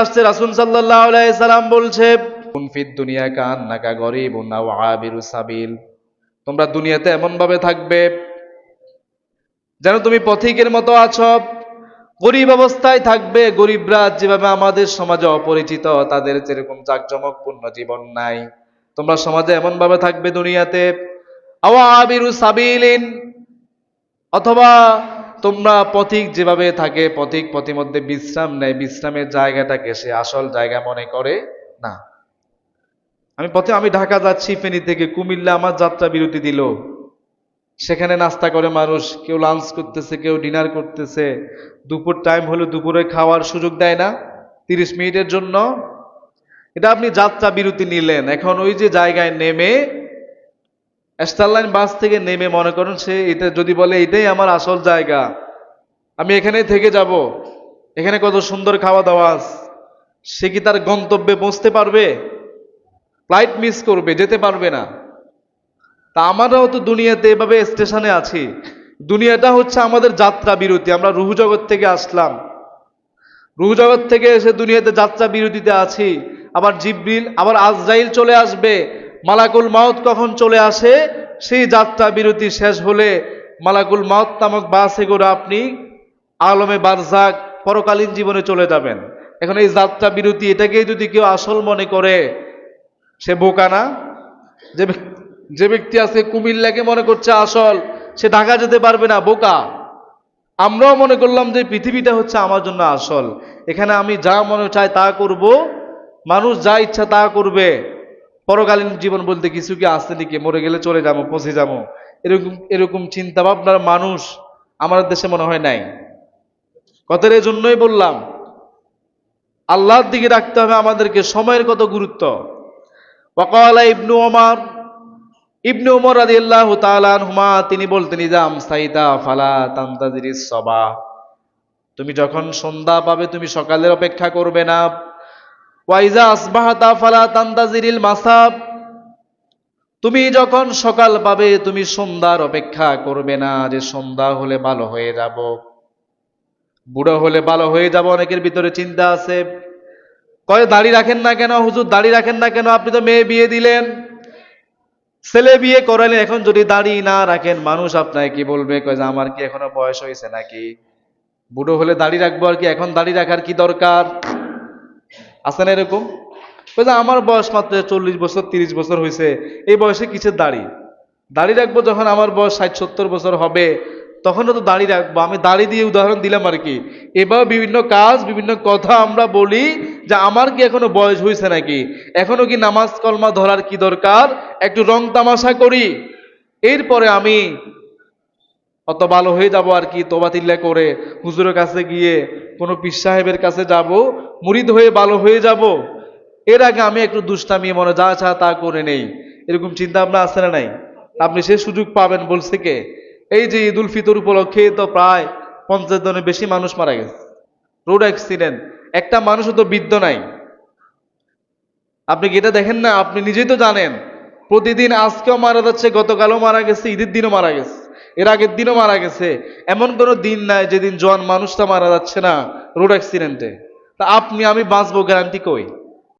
আসছে, রাসূল বলছে, কুন দুনিয়া গরিবুন আও আবিরু সাবিল। তোমরা দুনিয়াতে এমন ভাবে থাকবে যেন তুমি পথিকের মতো আছো। গরিব অবস্থায় থাকবে, গরিবরা যেভাবে আমাদের সমাজে অপরিচিত, তাদের যেরকম জাকজমকপূর্ণ জীবন নাই। তোমরা সমাজে এমন ভাবে থাকবে দুনিয়াতে। আওয়াবিরু সাবিলিন, অথবা তোমরা পথিক যেভাবে থাকে, পথিক পথির মধ্যে বিশ্রাম নেয়। বিশ্রামের জায়গাটাকে সে আসল জায়গা মনে করে না। আমি পথে, আমি ঢাকা যাচ্ছি ফেনি থেকে। কুমিল্লা আমার যাত্রা বিরতি দিল। সেখানে নাস্তা করে মানুষ। কেউ লাঞ্চ করতেছে, কেউ ডিনার করতেছে। দুপুর টাইম হলে দুপুরে খাওয়ার সুযোগ দেয় না। তিরিশ মিনিটের জন্য। এটা আপনি যাত্রা বিরতি নিলেন। এখন ওই যে জায়গায় নেমে স্টারলাইন বাস থেকে নেমে মনে করুন সে এটা যদি বলে, এটাই আমার আসল জায়গা। আমি এখানে থেকে যাব। এখানে কত সুন্দর খাওয়া দাওয়া। সে কি তার গন্তব্যে পৌঁছতে পারবে? ফ্লাইট মিস করবে, যেতে পারবে না। তা আমরাও তো দুনিয়াতে এভাবে স্টেশনে আছি। দুনিয়াটা হচ্ছে আমাদের যাত্রা বিরতি। আমরা রুহ জগৎ থেকে আসলাম। রুহ জগৎ থেকে এসে দুনিয়াতে যাত্রা বিরতিতে আছি। আবার জিব্রিল, আবার আজরাইল চলে আসবে। মালাকুল মাউত কখন চলে আসে? সেই যাত্রা বিরতি শেষ হলে মালাকুল মাউত নামক বাসে করে আপনি আলমে বারজাক পরকালীন জীবনে চলে যাবেন। এখন এই যাত্রা বিরতি এটাকেই যদি কেউ আসল মনে করে, সে বোকা না? যে যে ব্যক্তি আছে কুমিল্লাকে মনে করছে আসল, সে ঢাকা যেতে পারবে না, বোকা। আমরাও মনে করলাম যে পৃথিবীটা হচ্ছে আমার জন্য আসল। এখানে আমি যা মনে চাই তা করব, মানুষ যা ইচ্ছা তা করবে। পরকালীন জীবন বলতে কিছু কি আসতে নাকি? মরে গেলে চলে যাব, পচে যাব। এরকম এরকম চিন্তা ভাবনার মানুষ আমাদের দেশে মনে হয় নাই। কথার এই জন্যই বললাম, আল্লাহর দিকে রাখতে হবে আমাদেরকে সময়ের কত গুরুত্ব। ওয়াকালা ইবনু ওমর ইবনু ওমর রাদিয়াল্লাহু তাআলা আনহুমা, তিনি বলতেন ফালা তুমি যখন সন্ধ্যা পাবে, তুমি সকালের অপেক্ষা করবে না। ওয়াইজা আসবাহাতা ফালা তান্তাজিরিল মাসাব। তুমি যখন সকাল পাবে, তুমি সন্ধ্যার অপেক্ষা করবে না যে সন্ধ্যা হলে ভালো হয়ে যাব। বুড়ো হলে ভালো হয়ে যাব, অনেকের ভিতরে চিন্তা আছে। কয়, দাড়ি রাখেন না কেন? হুজুর, দাড়ি রাখেন না কেন? আপনি তো মেয়ে বিয়ে দিলেন। ছেলে বিয়ে করালেন এখন যদি দাড়ি না রাখেন, মানুষ আপনাকে কি বলবে? কয়, যে আমার কি এখনও বয়স হয়েছে নাকি? বুড়ো হলে দাড়ি রাখব আর কি? এখন দাড়ি রাখার কি দরকার? আছে না এরকম? যে আমার বয়স মাত্র চল্লিশ বছর, তিরিশ বছর হয়েছে এই বয়সে কিসের দাড়ি? দাড়ি রাখব যখন আমার বয়স ষাট, সত্তর বছর হবে তখনও তো দাড়ি রাখব। আমি দাড়ি দিয়ে উদাহরণ দিলাম আর কি। এবার বিভিন্ন কাজ, বিভিন্ন কথা আমরা বলি যে আমার কি এখনও বয়স হয়েছে নাকি? এখনও কি নামাজ কলমা ধরার কি দরকার? একটু রং তামাশা করি। এরপরে আমি অত ভালো হয়ে যাব আর কি তোবাতিল্লা করে হুজুরের কাছে গিয়ে কোনো পীর সাহেবের কাছে যাব মুরিদ হয়ে ভালো হয়ে যাব। এর আগে আমি একটু দুষ্টামি, মনে যা চা তা করে নেই। এরকম চিন্তা ভাবনা আছে না নাই? আপনি সে সুযোগ পাবেন বলছে কে? এই যে ঈদ উল ফিতর উপলক্ষে তো প্রায় পঞ্চাশ জনের বেশি মানুষ মারা গেছে। রোড অ্যাক্সিডেন্ট একটা মানুষও তো বিদ্ধ নাই। আপনি কি এটা দেখেন না? আপনি নিজেই তো জানেন। প্রতিদিন আজকেও মারা যাচ্ছে, গতকালও মারা গেছে, ঈদের দিনও মারা গেছে, এর আগের দিনও মারা গেছে। এমন কোনো দিন নাই যেদিন জোয়ান মানুষটা মারা যাচ্ছে না রোড অ্যাক্সিডেন্টে তা আপনি আমি বাঁচবো গ্যারান্টি কই?